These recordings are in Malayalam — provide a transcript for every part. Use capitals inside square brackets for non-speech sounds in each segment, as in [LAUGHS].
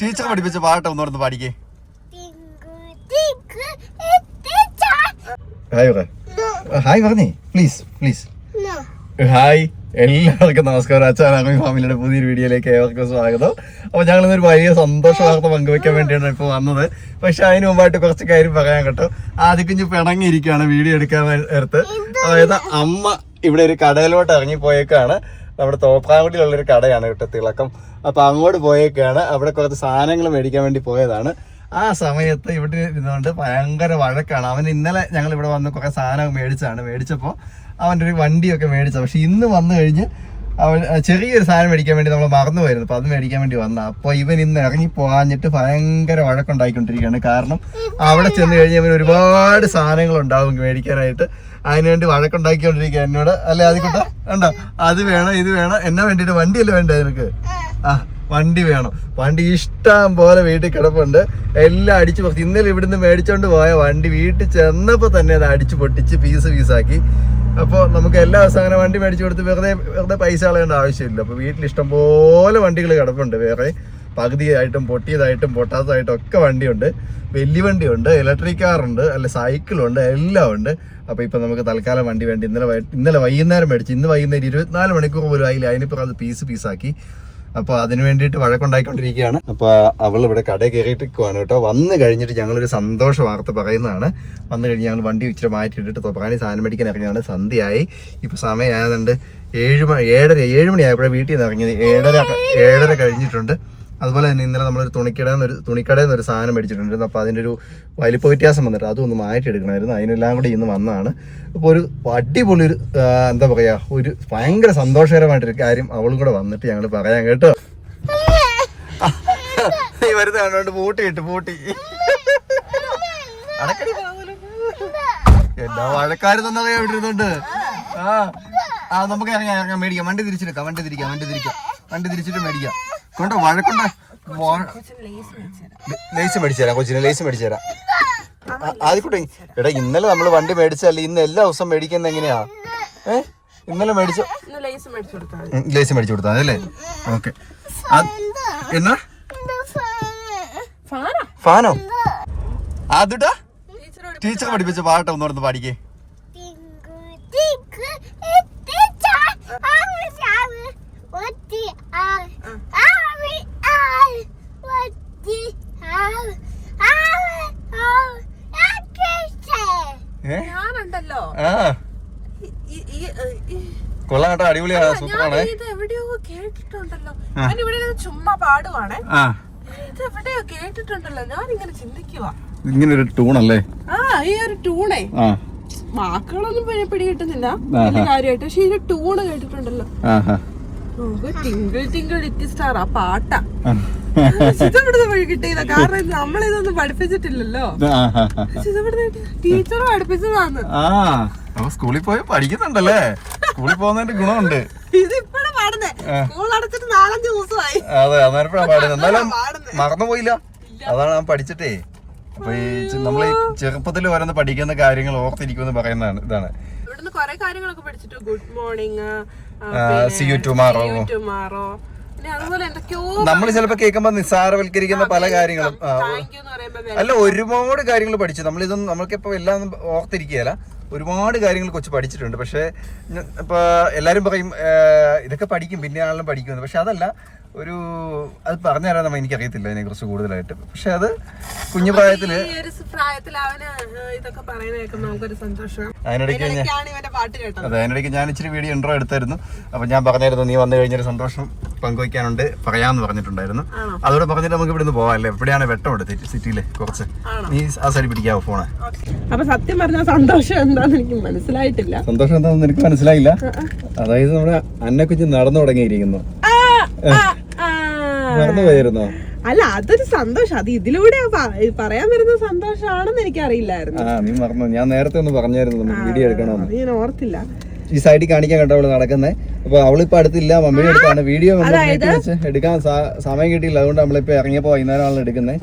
ടീച്ചർ പഠിപ്പിച്ച പാട്ട് ഒന്നോർന്ന് പാടിക്കേ. ഹായ് പറ. ഹായ് പറഞ്ഞേ. Please please hi. എല്ലാവർക്കും നമസ്കാരം. അച്ഛനാമി ഫാമിലിയുടെ പുതിയൊരു വീഡിയോയിലേക്ക് ഏവർക്കും സ്വാഗതം. അപ്പോൾ ഞങ്ങൾ ഇന്നൊരു വലിയ സന്തോഷ വാർത്ത പങ്കുവെക്കാൻ വേണ്ടിയാണ് ഇപ്പോൾ വന്നത്. പക്ഷെ അതിന് മുമ്പായിട്ട് കുറച്ച് കാര്യം പറയാൻ കേട്ടോ. ആദ്യം കുഞ്ഞ് പിണങ്ങിയിരിക്കുകയാണ് വീഡിയോ എടുക്കാൻ നേരത്ത് അതായത് അമ്മ ഇവിടെ ഒരു കടയിലോട്ട് ഇറങ്ങി പോയേക്കാണ് നമ്മുടെ തോപ്രാങ്കുടിയിലുള്ള ഒരു കടയാണ് കേട്ടോ തിളക്കം. അപ്പോൾ അങ്ങോട്ട് പോയേക്കാണ്. അവിടെ കുറച്ച് സാധനങ്ങൾ മേടിക്കാൻ വേണ്ടി പോയതാണ്. ആ സമയത്ത് ഇവിടെ ഇരുന്നുകൊണ്ട് ഭയങ്കര വഴക്കാണ്. അവൻ ഇന്നലെ ഞങ്ങൾ ഇവിടെ വന്ന് കുറെ സാധനം മേടിച്ചാണ് മേടിച്ചപ്പോൾ അവന്റെ ഒരു വണ്ടിയൊക്കെ മേടിച്ചത്. പക്ഷെ ഇന്ന് വന്നു കഴിഞ്ഞ് അവൻ ചെറിയൊരു സാധനം മേടിക്കാൻ വേണ്ടി നമ്മൾ മറന്നു പോയിരുന്നു. അപ്പോൾ അത് മേടിക്കാൻ വേണ്ടി വന്ന. അപ്പോൾ ഇവൻ ഇന്ന് ഇറങ്ങി പോകാഞ്ഞിട്ട് ഭയങ്കര വഴക്കുണ്ടായിക്കൊണ്ടിരിക്കുകയാണ്. കാരണം അവിടെ ചെന്ന് കഴിഞ്ഞ് അവൻ ഒരുപാട് സാധനങ്ങൾ ഉണ്ടാവും മേടിക്കാനായിട്ട്. അതിനുവേണ്ടി വഴക്കുണ്ടാക്കിക്കൊണ്ടിരിക്കുക എന്നോട്. അല്ലെ ആദ്യക്കൂട്ട കണ്ടോ? അത് വേണം ഇത് വേണം. എന്നാ വേണ്ടിയിട്ട് വണ്ടിയല്ലേ വേണ്ടേ നിനക്ക്? ആ വണ്ടി വേണം. വണ്ടി ഇഷ്ടം പോലെ വീട്ടിൽ കിടപ്പുണ്ട്. എല്ലാം അടിച്ചു പൊട്ടി ഇന്നലെ ഇവിടുന്ന് മേടിച്ചോണ്ട് പോയ വണ്ടി വീട്ടിൽ ചെന്നപ്പോൾ തന്നെ അത് അടിച്ചു പൊട്ടിച്ച് പീസ് പീസാക്കി അപ്പോൾ നമുക്ക് എല്ലാ ദിവസവും അങ്ങനെ വണ്ടി മേടിച്ചു കൊടുത്ത് വെറുതെ വെറുതെ പൈസ കളയേണ്ട ആവശ്യമില്ല. അപ്പോൾ വീട്ടിൽ ഇഷ്ടം പോലെ വണ്ടികൾ കിടപ്പുണ്ട് വേറെ. പകുതിയായിട്ടും പൊട്ടിയതായിട്ടും പൊട്ടാത്തതായിട്ടും ഒക്കെ വണ്ടിയുണ്ട്. വലിയ വണ്ടിയുണ്ട് ഇലക്ട്രിക് കാറുണ്ട് അല്ല സൈക്കിളുണ്ട് എല്ലാം ഉണ്ട്. അപ്പോൾ ഇപ്പം നമുക്ക് തൽക്കാലം വണ്ടി വേണ്ടി. ഇന്നലെ ഇന്നലെ വൈകുന്നേരം മേടിച്ച് ഇന്ന് വൈകുന്നേരം ഇരുപത്തിനാല് മണിക്കൂർ പോലും ആയില്ല. അതിനിപ്പോൾ അത് പീസ് പീസാക്കി അപ്പോൾ അതിന് വേണ്ടിയിട്ട് വഴക്കുണ്ടായിക്കൊണ്ടിരിക്കുകയാണ്. അപ്പോൾ അവൾ ഇവിടെ കടയിൽ കയറിയിട്ടിരിക്കുവാണ് കേട്ടോ. വന്നു കഴിഞ്ഞിട്ട് ഞങ്ങളൊരു സന്തോഷ വാർത്ത പറയുന്നതാണ്. വന്നു കഴിഞ്ഞ് ഞങ്ങൾ വണ്ടി ഇച്ചിരി മാറ്റിയിട്ടിട്ട് തൊപ്പാനി സാധനം മേടിക്കാൻ ഇറങ്ങിയാണ് സന്ധ്യയായി. ഇപ്പോൾ സമയം ആയതുകൊണ്ട് ഏഴ് ഏഴര ഏഴ് മണി വീട്ടിൽ നിന്ന് ഇറങ്ങിയത്. ഏഴര ഏഴര കഴിഞ്ഞിട്ടുണ്ട്. അതുപോലെ തന്നെ ഇന്നലെ നമ്മളൊരു തുണിക്കടയിൽ ഒരു തുണിക്കടയിൽ നിന്ന് ഒരു സാധനം മേടിച്ചിട്ടുണ്ടായിരുന്നു. അപ്പോൾ അതിന്റെ ഒരു വലിപ്പ വ്യത്യാസം വന്നിട്ട് അതൊന്ന് മാറ്റിയെടുക്കണമായിരുന്നു. അതിനെല്ലാം കൂടി ഇന്ന് വന്നതാണ്. അപ്പോൾ ഒരു അടിപൊളി ഒരു എന്താ പറയുക ഒരു ഭയങ്കര സന്തോഷകരമായിട്ടൊരു കാര്യം അവളും കൂടെ വന്നിട്ട് ഞങ്ങൾ പറയാം കേട്ടോ. നീ വരുന്ന പൂട്ടി ഇട്ട് പൂട്ടി. എന്നാ വഴക്കാര് വിട്ടിരുന്നുണ്ട് ആ ആ നമുക്ക് ഇറങ്ങാം ഇറങ്ങാം മേടിക്കാം. വണ്ടി തിരിച്ചെടുക്കാം വണ്ടി തിരിക്കാം വണ്ടി തിരിക്കാം. വണ്ടി തിരിച്ചിട്ട് മേടിക്കാം. കൊണ്ടോ വഴക്കൊണ്ട ലേസ് മേടിച്ചു തരാം കൊച്ചിന് ലേസ് മേടിച്ചു തരാം ആദ്യക്കൂട്ടെ എടാ ഇന്നലെ നമ്മൾ വണ്ടി മേടിച്ചല്ലേ ഇന്ന് എല്ലാ ദിവസം മേടിക്കുന്ന എങ്ങനെയാ? ഏ? ഇന്നലെ മേടിച്ച ലേസ് മേടിച്ചു കൊടുത്താൽ കൊടുത്താ അല്ലേ? ഓക്കെ. എന്നാ? ഫാനാ? ഫാനോ? അതുട്ടാ ടീച്ചറോട് ടീച്ചർ പഠിപ്പിച്ച പാട്ട് ഒന്നോർന്ന് പാടിക്കേ. ഏ ആ. കൊള്ളാം കേട്ടോ അടിപൊളിയാ സൂപ്പറാണ്. ഇത് എവിടെയോ കേട്ടിട്ടുണ്ടല്ലോ. ഞാൻ ഇവിടെ ചുമ്മാ പാടുവാണേ. ഇത് എവിടെയോ കേട്ടിട്ടുണ്ടല്ലോ. ഞാൻ ഇങ്ങനെ ചിന്തിക്കുവാ. ഇങ്ങനെ ഒരു ടൂണല്ലേ? ആ ഈ ഒരു ടൂണേ. വാക്കുകളൊന്നും പിടി- പിടികിട്ടുന്നില്ല. കാര്യമായിട്ട്. പക്ഷെ ഈ ടൂണ് കേട്ടിട്ടുണ്ടല്ലോ. ആഹാ. ടിങ്കിൾ ടിങ്കിൾ ലിറ്റിൽ സ്റ്റാർ ആ പാട്ടാ. വഴി കാരണം നമ്മളിതൊന്നും പഠിപ്പിച്ചിട്ടില്ലല്ലോ. ടീച്ചർ അപ്പൊ സ്കൂളിൽ പോയി പഠിക്കുന്നുണ്ടല്ലേ? സ്കൂളിൽ പോകുന്നതിന്റെ ഗുണമുണ്ട്. ഇതിപ്പോഴും പാടുന്നേ. സ്കൂൾ അടച്ചിട്ട് നാലഞ്ച് ദിവസമായി. അതെ അന്നേരപ്പോഴാണ് പാടുന്നത്. എന്നാലും. മറന്നുപോയില്ല അതാണ് ഞാൻ പഠിച്ചിട്ടേ. അപ്പൊ ഈ നമ്മൾ ഈ ചെറുപ്പത്തിൽ ഓരോന്ന് പഠിക്കുന്ന കാര്യങ്ങൾ ഓർത്തിരിക്കുമെന്ന് പറയുന്നതാണ് ഇതാണ്. ഇവിടുന്ന് കൊറേ കാര്യങ്ങളൊക്കെ പഠിച്ചിട്ട്? Good morning you. ടുമാറോ എന്തൊക്കെയോ നമ്മൾ ചിലപ്പോ കേൾക്കുമ്പോ നിസ്സാരവൽക്കരിക്കുന്ന പല കാര്യങ്ങളും അല്ല ഒരുപാട് കാര്യങ്ങൾ പഠിച്ചു. നമ്മൾ നമ്മളിതൊന്നും നമ്മൾക്കിപ്പോ എല്ലാം ഓർത്തിരിക്കുകയല്ല. ഒരുപാട് കാര്യങ്ങൾ കൊച്ചു പഠിച്ചിട്ടുണ്ട്. പക്ഷേ ഇപ്പൊ എല്ലാരും പറയും ഇതൊക്കെ പഠിക്കും പിന്നെ ആളും പഠിക്കുന്നു പക്ഷെ അതല്ല ഒരു അത് പറഞ്ഞു തരാൻ നമ്മ എനിക്കറിയത്തില്ല അതിനെ കുറിച്ച് കൂടുതലായിട്ട്. പക്ഷെ അത് കുഞ്ഞു പ്രായത്തിൽ അതിനിടയ്ക്ക് അതെ അതിനിടയ്ക്ക് ഞാൻ ഇച്ചിരി വീഡിയോ ഇൻട്രോ എടുത്തായിരുന്നു. അപ്പൊ ഞാൻ പറഞ്ഞായിരുന്നു നീ വന്നു കഴിഞ്ഞൊരു സന്തോഷം പങ്കുവയ്ക്കാനുണ്ട് പറയാന്ന് പറഞ്ഞിട്ടുണ്ടായിരുന്നു? അതോടെ പറഞ്ഞിട്ട് നമുക്ക് ഇവിടുന്ന് പോവാം അല്ലേ എവിടെയാണ് വെട്ടം എടുത്തിട്ട് സിറ്റിയിലെ കുറച്ച്. നീ ആ സൈഡ് പിടിക്കാവോ ഫോണ് അപ്പൊ സത്യം പറഞ്ഞ സന്തോഷം എന്താന്ന് എനിക്ക് മനസ്സിലായിട്ടില്ല. സന്തോഷം എന്താണെന്ന് എനിക്ക് മനസ്സിലായില്ല? അതായത് നമ്മുടെ അന്നക്കുഞ്ഞ് നടന്നു തുടങ്ങിയിരിക്കുന്നു. ആ, ആ, ആ. നടന്നു പോയിരുന്നോ അല്ല അതൊരു സന്തോഷം. അത് ഇതിലൂടെ പറയാൻ വരുന്ന സന്തോഷമാണെന്ന് എനിക്ക് അറിയില്ലായിരുന്നു നീ മറന്നു. ഞാൻ നേരത്തെ ഒന്ന് പറഞ്ഞായിരുന്നു വീഡിയോ എടുക്കണമെന്ന്. ഞാൻ ഓർത്തില്ല. ഈ സൈഡിൽ കാണിക്കാൻ കേട്ടോ അവൾ നടക്കുന്നത് അപ്പൊ അവളിപ്പോ അടുത്തില്ല. മമ്മിയുടെ അടുത്താണ്. വീഡിയോ വെച്ച് എടുക്കാൻ സമയം കിട്ടിയില്ല. അതുകൊണ്ട് നമ്മളിപ്പോ ഇറങ്ങിയപ്പോ വൈകുന്നേരമാണ് എടുക്കുന്നത്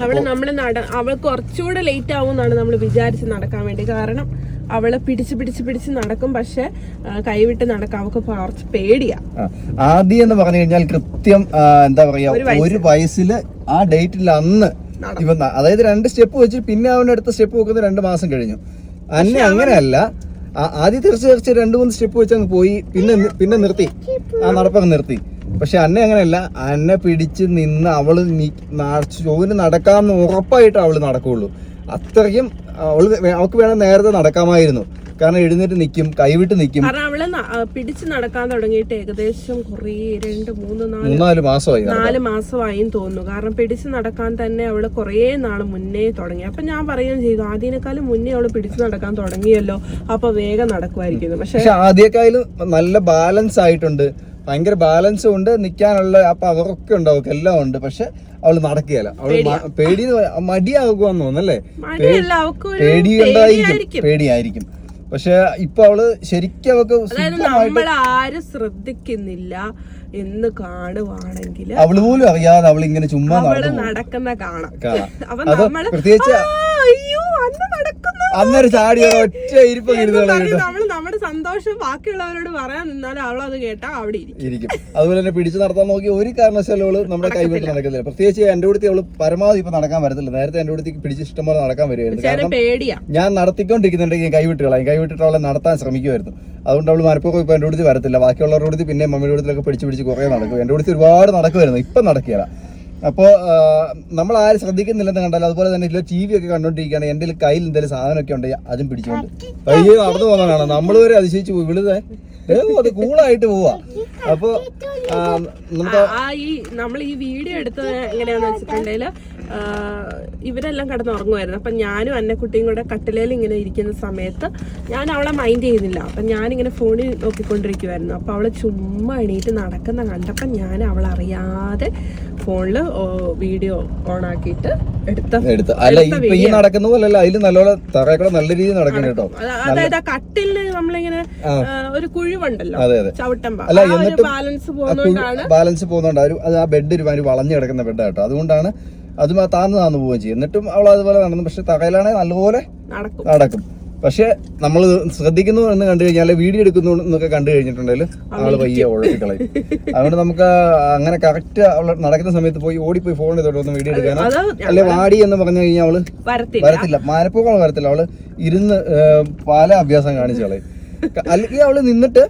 അവൾ നമ്മൾ നട അവൾ കുറച്ചുകൂടെ ലേറ്റ് ആവും എന്നാണ് നമ്മൾ വിചാരിച്ച് നടക്കാൻ വേണ്ടി. കാരണം അവളെ പിടിച്ച് പിടിച്ച് പിടിച്ച് നടക്കും. പക്ഷെ കൈവിട്ട് നടക്കാൻ അവൾക്ക് കുറച്ച് പേടിയാ. ആദ്യം എന്ന് പറഞ്ഞു കഴിഞ്ഞാൽ കൃത്യം എന്താ പറയാ ഒരു വയസ്സിൽ ആ ഡേറ്റിൽ അന്ന് ഇവ അതായത് രണ്ട് സ്റ്റെപ്പ് വെച്ച് പിന്നെ അവൻ അടുത്ത സ്റ്റെപ്പ് വെക്കുന്നത് രണ്ട് മാസം കഴിഞ്ഞു. അന്നെ അങ്ങനെയല്ല. ആദ്യം തീർച്ചയായും തീർച്ച രണ്ട് മൂന്ന് സ്റ്റെപ്പ് വെച്ച് അങ്ങ് പോയി പിന്നെ പിന്നെ നിർത്തി. ആ നടപ്പങ്ങ് നിർത്തി. പക്ഷെ അന്നെ അങ്ങനെയല്ല. അന്നെ പിടിച്ച് നിന്ന് അവൾ ചോദിന് നടക്കാമെന്ന് ഉറപ്പായിട്ട് അവൾ നടക്കുള്ളൂ. അത്രയ്ക്കും അവൾ അവൾക്ക് വേണം നേരത്തെ നടക്കാമായിരുന്നു. കാരണം എഴുന്നേറ്റ് നിൽക്കും കൈവിട്ട് നിൽക്കും കാരണം അവൾ പിടിച്ച് നടക്കാൻ തുടങ്ങിയിട്ട് ഏകദേശം കുറേ രണ്ട് മൂന്ന് നാല് മൂന്നാൽ മാസമായി. നാല് മാസമായി തോന്നുന്നു. കാരണം പിടിച്ച് നടക്കാൻ തന്നെ അവൾ കുറേ നാൾ മുന്നേ തുടങ്ങി. അപ്പൊ ഞാൻ പറയുകയും ചെയ്തു ആദ്യനേക്കാളും മുന്നേ അവൾ പിടിച്ച് നടക്കാൻ തുടങ്ങിയല്ലോ. അപ്പൊ വേഗം നടക്കുമായിരിക്കുന്നു. പക്ഷെ ആദ്യക്കാലും ആദ്യക്കായാലും നല്ല ബാലൻസ് ആയിട്ടുണ്ട്. ഭയങ്കര ബാലൻസും ഉണ്ട്. നിൽക്കാനുള്ള ആ പവറൊക്കെ ഉണ്ട് അവർക്ക് എല്ലാം ഉണ്ട്. പക്ഷെ അവൾ നടക്കുകയല്ല. അവൾ പേടി മടിയാകുവാന്ന് തോന്നുന്നല്ലേ? പേടി ഉണ്ടായിരിക്കും പേടിയായിരിക്കും. പക്ഷെ ഇപ്പൊ അവൾ ശരിക്കും അവൾക്ക് ആരും ശ്രദ്ധിക്കുന്നില്ല. എന്ന് കാണുവാണെങ്കിൽ അവൾ പോലും അറിയാതെ അവൾ ഇങ്ങനെ ചുമ്മാ അവൾ നടക്കുന്ന കാണാം. [LAUGHS] അപ്പൊ നമ്മൾ അയ്യോ അന്ന് നടക്കുന്നു അന്നൊരു ചാടി ഒറ്റ ഇരിപ്പ് നമ്മൾ നമ്മുടെ സന്തോഷം ബാക്കിയുള്ളവരോട് പറയാൻ നിന്നാലും അത് കേട്ടാ അവിടെ ഇരിക്കും. അതുപോലെ തന്നെ പിടിച്ചു നടത്താൻ നോക്കി ഒരു കാരണവശാലും നമ്മുടെ കൈവിട്ട് നടക്കുന്നില്ല പ്രത്യേകിച്ച് എന്റെ കൂടത്തി അവൾ പരമാവധി ഇപ്പൊ നടക്കാൻ വരത്തില്ല. നേരത്തെ എന്റെ കൂടെ പിടിച്ച് ഇഷ്ടംപോലെ നടക്കാൻ വരുമായിരുന്നു. കാരണം ഞാൻ നടത്തിക്കൊണ്ടിരിക്കുന്നുണ്ടെങ്കിൽ കൈവിട്ട് കളയും കൈവിട്ടിട്ട് അവളെ നടത്താൻ ശ്രമിക്കുമായിരുന്നു. അതുകൊണ്ട് അവൾ മരപ്പൊക്കെ ഇപ്പൊ എന്റെ കൂടുതൽ വരത്തില്ല. ബാക്കിയുള്ളവരുടെ കൂടത്തി പിന്നെ മമ്മിയുടെ കൂടുതലൊക്കെ പിടിച്ച് പിടിച്ച് കുറേ നടക്കും. എന്റെ കൂടുതൽ ഒരുപാട് നടക്കുമായിരുന്നു. ഇപ്പൊ നടക്കുകയില്ല. അപ്പോൾ നമ്മൾ ആരും ശ്രദ്ധിക്കുന്നില്ലെന്ന് കണ്ടാലും അതുപോലെ തന്നെ ഇതിൽ ടി വി ഒക്കെ കണ്ടോണ്ടിരിക്കുകയാണ് എന്റെ കയ്യിൽ എന്തെങ്കിലും സാധനമൊക്കെ ഉണ്ടെങ്കിൽ അതും പിടിച്ചുകൊണ്ട് പയ്യെ നടന്നു പോകുന്നതാണ് നമ്മൾ വരെ അതിശയിച്ച് പോയി. വിളിതേ അത് കൂളായിട്ട് പോവാ. അപ്പൊ നമുക്ക് ഈ നമ്മൾ ഈ വീഡിയോ എടുത്തത് എങ്ങനെയാന്ന് വെച്ചിട്ടുണ്ടെങ്കിൽ ആ, ഇവരെല്ലാം കിടന്ന് ഉറങ്ങുമായിരുന്നു അപ്പം ഞാനും അന്നക്കുട്ടിയും കൂടെ കട്ടിലേൽ ഇങ്ങനെ ഇരിക്കുന്ന സമയത്ത് ഞാൻ അവളെ മൈൻഡ് ചെയ്യുന്നില്ല. അപ്പം ഞാനിങ്ങനെ ഫോണിൽ നോക്കിക്കൊണ്ടിരിക്കുമായിരുന്നു അപ്പോൾ അവൾ ചുമ്മാ എണീറ്റ് നടക്കുന്ന കണ്ടപ്പോൾ ഞാൻ അവളറിയാതെ ഫോണിൽ വീഡിയോ ഓൺ ആക്കിയിട്ട് എടുത്ത എടുത്ത്. അല്ല ഈ നടക്കുന്ന പോലല്ല. അതിൽ നല്ലോണം തറയൊക്കെ നല്ല രീതിയിൽ നടക്കണം കേട്ടോ. അതായത് ആ കട്ടിലിന് നമ്മളിങ്ങനെ ഒരു കുഴിവുണ്ടല്ലോ. അല്ല, ആ ബാലൻസ് പോകുന്നോണ്ടാണ് ബാലൻസ് പോകുന്നുണ്ട് ആ ബെഡ് ഒരു വളഞ്ഞു കിടക്കുന്ന ബെഡ് കേട്ടോ. അതുകൊണ്ടാണ് അതും ആ താന്ന് താന്ന് പോവുകയും ചെയ്യും. എന്നിട്ടും അവൾ അതുപോലെ നടന്നു. പക്ഷെ തകയിലാണെങ്കിൽ നല്ലപോലെ നടക്കും. പക്ഷെ നമ്മൾ ശ്രദ്ധിക്കുന്നു എന്ന് കണ്ടു കഴിഞ്ഞാൽ വീഡിയോ എടുക്കുന്നു എന്നൊക്കെ കണ്ടു കഴിഞ്ഞിട്ടുണ്ടെങ്കിൽ ആൾ പയ്യ ഉഴപ്പിക്കളയും അതുകൊണ്ട് നമുക്ക് അങ്ങനെ കറക്റ്റ് അവൾ നടക്കുന്ന സമയത്ത് പോയി ഓടിപ്പോയി ഫോൺ ചെയ്തോട്ട് ഒന്ന് വീഡിയോ എടുക്കാനോ? അല്ലെ വാടി എന്ന് പറഞ്ഞു കഴിഞ്ഞാൽ അവൾ വരത്തില്ല. മാനപ്പൂക്കൾ വരത്തില്ല. അവൾ ഇരുന്ന് പല അഭ്യാസം കാണിച്ചു കളയും. അല്ലെങ്കിൽ അവൾ നിന്നിട്ട്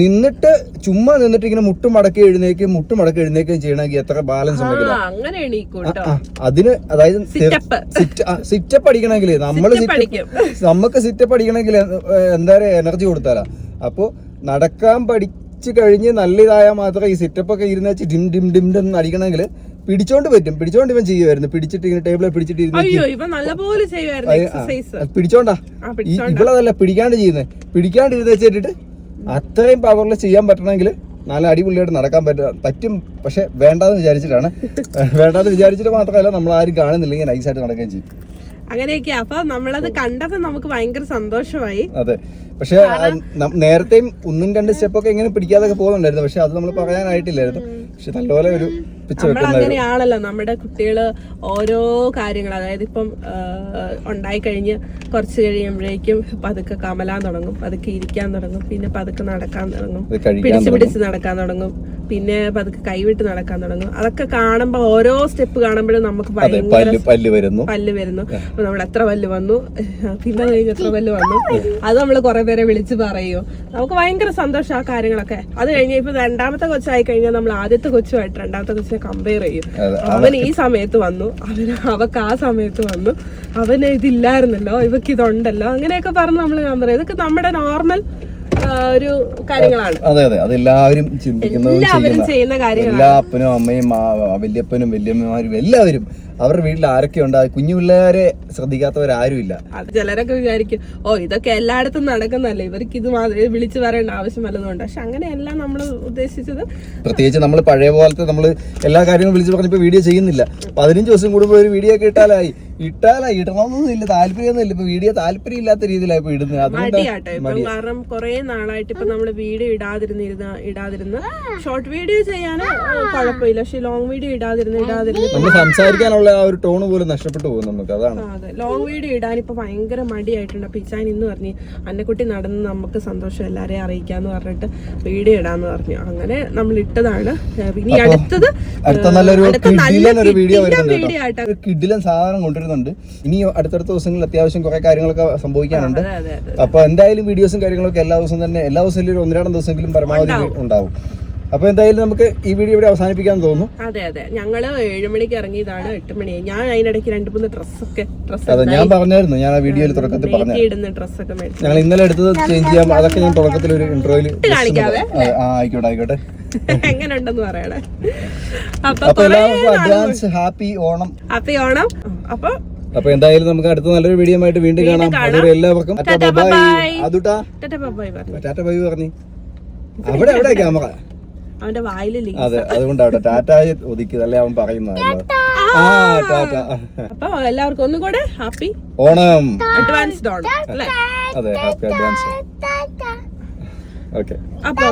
നിന്നിട്ട് ചുമ്മാ നിന്നിട്ട് ഇങ്ങനെ മുട്ടും മടക്കി എഴുന്നേക്കും മുട്ടും മടക്കി എഴുന്നേക്കും ചെയ്യണമെങ്കിൽ എത്ര ബാലൻസ് അങ്ങനെ അതിന് അതായത് സിറ്റപ്പ് അടിക്കണമെങ്കിൽ അടിക്കും. നമുക്ക് സിറ്റപ്പ് അടിക്കണമെങ്കിൽ എന്താ പറയുക എനർജി കൊടുത്താലാ. അപ്പൊ നടക്കാൻ പഠിച്ചു കഴിഞ്ഞ് നല്ല ഇതായാൽ മാത്രമേ ഈ സിറ്റപ്പ് ഒക്കെ ഇരുന്ന് വെച്ച് ഡിം ഡിം ഡിം ഡിം അടിക്കണമെങ്കിൽ പിടിച്ചോണ്ട് പറ്റും. പിടിച്ചോണ്ട് ഇവൻ ചെയ്യുമായിരുന്നു പിടിച്ചിട്ട് ഇങ്ങനെ ടേബിളെ പിടിച്ചിട്ട് പിടിച്ചോണ്ട്. ഇവളതല്ല പിടിക്കാണ്ട് ചെയ്യുന്നത് പിടിക്കാണ്ട് ഇരുന്ന് വെച്ചിട്ട് അത്രയും പവറിൽ ചെയ്യാൻ പറ്റണമെങ്കിൽ നല്ല അടിപൊളിയായിട്ട് നടക്കാൻ പറ്റും പറ്റും. പക്ഷെ വേണ്ടാന്ന് വിചാരിച്ചിട്ടാണ്. [LAUGHS] വേണ്ടാന്ന് വിചാരിച്ചിട്ട് മാത്രമല്ല നമ്മൾ ആരും കാണുന്നില്ലെങ്കിൽ നൈസായിട്ട് നടക്കുകയും ചെയ്യും. അങ്ങനെയൊക്കെ. അപ്പൊ നമ്മളത് കണ്ടപ്പോ നമുക്ക് ഭയങ്കര സന്തോഷമായി. അതെ. പക്ഷെ നേരത്തെയും ഒന്നും രണ്ട് സ്റ്റെപ്പൊക്കെ ഇങ്ങനെ പിടിക്കാതൊക്കെ പോകുന്നുണ്ടായിരുന്നു. പക്ഷെ അത് നമ്മൾ പറയാനായിട്ടില്ലായിരുന്നു. പക്ഷെ നല്ലപോലെ ഒരു അങ്ങനെയാണല്ലോ നമ്മുടെ കുട്ടികൾ ഓരോ കാര്യങ്ങൾ അതായത് ഇപ്പം ഉണ്ടായി കഴിഞ്ഞ് കുറച്ച് കഴിയുമ്പോഴേക്കും പതുക്കെ കമലാൻ തുടങ്ങും പതുക്കെ ഇരിക്കാൻ തുടങ്ങും പിന്നെ പതുക്കെ നടക്കാൻ തുടങ്ങും പിടിച്ച് പിടിച്ച് നടക്കാൻ തുടങ്ങും പിന്നെ പതുക്കെ കൈവിട്ട് നടക്കാൻ തുടങ്ങും. അതൊക്കെ കാണുമ്പോ ഓരോ സ്റ്റെപ്പ് കാണുമ്പോഴും നമുക്ക് ഭയങ്കര പല്ല് വരുന്നു. പല്ല് വരുന്നു. അപ്പൊ നമ്മൾ എത്ര പല്ല് വന്നു? പിന്നെ എത്ര പല്ല് വന്നു? അത് നമ്മൾ കുറെ പേരെ വിളിച്ച് പറയോ. നമുക്ക് ഭയങ്കര സന്തോഷം ആ കാര്യങ്ങളൊക്കെ. അത് കഴിഞ്ഞ് ഇപ്പൊ രണ്ടാമത്തെ കൊച്ചായി കഴിഞ്ഞാൽ നമ്മൾ ആദ്യത്തെ കൊച്ചുമായിട്ട് രണ്ടാമത്തെ കൊച്ചിനെ കമ്പയർ ചെയ്യും. അവൻ ഈ സമയത്ത് വന്നു. അവന് അവക്ക് ആ സമയത്ത് വന്നു. അവന് ഇതില്ലായിരുന്നല്ലോ ഇവക്ക് ഇതുണ്ടല്ലോ അങ്ങനെയൊക്കെ പറഞ്ഞ് നമ്മൾ കമ്പയർ ചെയ്യും ഇതൊക്കെ നമ്മുടെ നോർമൽ ഒരു കാര്യങ്ങളാണ്. അതെ അതെ. അതെല്ലാവരും ചിന്തിക്കുന്നതും എല്ലാവരും ചെയ്യുന്ന കാര്യങ്ങളാണ്. എല്ലാ അപ്പനും അമ്മയും വല്യപ്പനും വല്യമ്മമാരും എല്ലാവരും അവരുടെ വീട്ടിൽ ആരൊക്കെ ഉണ്ട്? കുഞ്ഞു പിള്ളേരെ ശ്രദ്ധിക്കാത്തവരാരും ഇല്ല ചിലരൊക്കെ വിചാരിക്കും ഓ ഇതൊക്കെ എല്ലായിടത്തും നടക്കുന്നല്ലേ ഇവർക്ക് ഇത് വിളിച്ചു പറയേണ്ട ആവശ്യം വല്ലതുകൊണ്ട് പക്ഷെ അങ്ങനെയല്ല നമ്മൾ ഉദ്ദേശിച്ചത്. പ്രത്യേകിച്ച് നമ്മൾ പഴയ പോലത്തെ നമ്മൾ എല്ലാ കാര്യങ്ങളും വിളിച്ചു പറഞ്ഞപ്പോൾ വീഡിയോ ചെയ്യുന്നില്ല. പതിനഞ്ച് ദിവസം കൂടുമ്പോൾ ഒരു വീഡിയോ ഒക്കെ ഇട്ടാലായി. ഇട്ടാലാ ഇടണമെന്നൊന്നും ഇല്ല താല്പര്യമൊന്നും ഇല്ല ഇപ്പൊ വീഡിയോ താല്പര്യം ഇല്ലാത്ത രീതിയിലാണ് ഇപ്പൊ ഇടുന്നത്. അതുകൊണ്ട് കാരണം കുറെ നാളായിട്ട് ഇപ്പൊ നമ്മൾ വീഡിയോ ഇടാതിരുന്നിരുന്ന ഇടാതിരുന്ന. ഷോർട്ട് വീഡിയോ ചെയ്യാനോ കുഴപ്പമില്ല. പക്ഷെ ലോങ് വീഡിയോ ഇടാതിരുന്ന് ഇടാതിരുന്ന് നമ്മൾ സംസാരിക്കാനുള്ള ആ ഒരു ടോൺ പോലും നഷ്ടപ്പെട്ടു പോകും നമുക്ക്. അതാണ്. അതെ. ലോങ് വീഡിയോ ഇടാൻ ഇപ്പൊ ഭയങ്കര മടിയായിട്ടുണ്ട്. അപ്പൊ ഇച്ചാൻ ഇന്ന് പറഞ്ഞു അന്നക്കുട്ടി നടന്ന് നമുക്ക് സന്തോഷം എല്ലാരെയും അറിയിക്കാന്ന് പറഞ്ഞിട്ട് വീഡിയോ ഇടാന്ന് പറഞ്ഞു. അങ്ങനെ നമ്മൾ ഇട്ടതാണ്. ഇനി അടുത്തത് അടുത്ത നല്ലൊരു അടുത്ത ഒരു വീഡിയോ കിഡിലും വരുന്നുണ്ട്. ഒരു സാധനം കൊണ്ടുവരുന്നുണ്ട്. ഇനി അടുത്തടുത്ത ദിവസങ്ങളിൽ അത്യാവശ്യം കുറെ കാര്യങ്ങളൊക്കെ സംഭവിക്കാനുണ്ട്. അപ്പൊ എന്തായാലും വീഡിയോസും കാര്യങ്ങളൊക്കെ എല്ലാ ദിവസവും തന്നെ എല്ലാ ദിവസം ഒരു ഒന്നിരാടം ദിവസമെങ്കിലും പരമാവധി ഉണ്ടാവും. അപ്പൊ എന്തായാലും നമുക്ക് ഈ വീഡിയോ ഇവിടെ അവസാനിപ്പിക്കാൻ തോന്നുന്നു. അതെ അതെ. ഞങ്ങൾ ഏഴു മണിക്ക് ഇറങ്ങിയതാണ് എട്ട് മണി. ഞാൻ അതിനിടയ്ക്ക് രണ്ട് മൂന്ന് ഡ്രസ്സൊക്കെ ഡ്രസ്സ് അതെ ഞാൻ പറഞ്ഞായിരുന്നു ഞാൻ ആ വീഡിയോയിൽ തുടക്കത്തിൽ പറഞ്ഞു ഇടുന്ന ഡ്രസ്സൊക്കെ മേടിച്ചു. ഞങ്ങൾ ഇന്നലെ എടുത്തത് ചേഞ്ച് ചെയ്യാം. അതൊക്കെ ഞാൻ തുടക്കത്തിൽ ഒരു ഇന്റർവ്യൂൽ കാണിക്കാവേ? ആ ആയിക്കോട്ടെ ആയിക്കോട്ടെ. [LAUGHS] എങ്ങനെ ഉണ്ടെന്ന് പറയണേ? അപ്പൊ advance happy Onam. Happy Onam. അപ്പൊ അപ്പൊ എന്തായാലും നമുക്ക് അടുത്ത നല്ലൊരു വീഡിയോ ആയിട്ട് വീണ്ടും കാണാം. അതുവരെ എല്ലാവർക്കും ടാറ്റാ, ബൈ പറഞ്ഞു. അവിടെ ബൈ പറഞ്ഞു. അവിടെ ക്യാമറ. അവന്റെ വായിലില്ലേ അതെ അതുകൊണ്ടാവട്ടെ ടാറ്റായി ഒതുക്കിയത്. അല്ലേ അവൻ പറയുന്നത്? ആ ടാറ്റ. അപ്പൊ എല്ലാവർക്കും ഒന്നും കൂടെ ഹാപ്പി ഓണം. അഡ്വാൻസ്ഡ് ഓണം അല്ലേ? അതെ ഹാപ്പി അഡ്വാൻസ്. ഓക്കെ. അപ്പൊ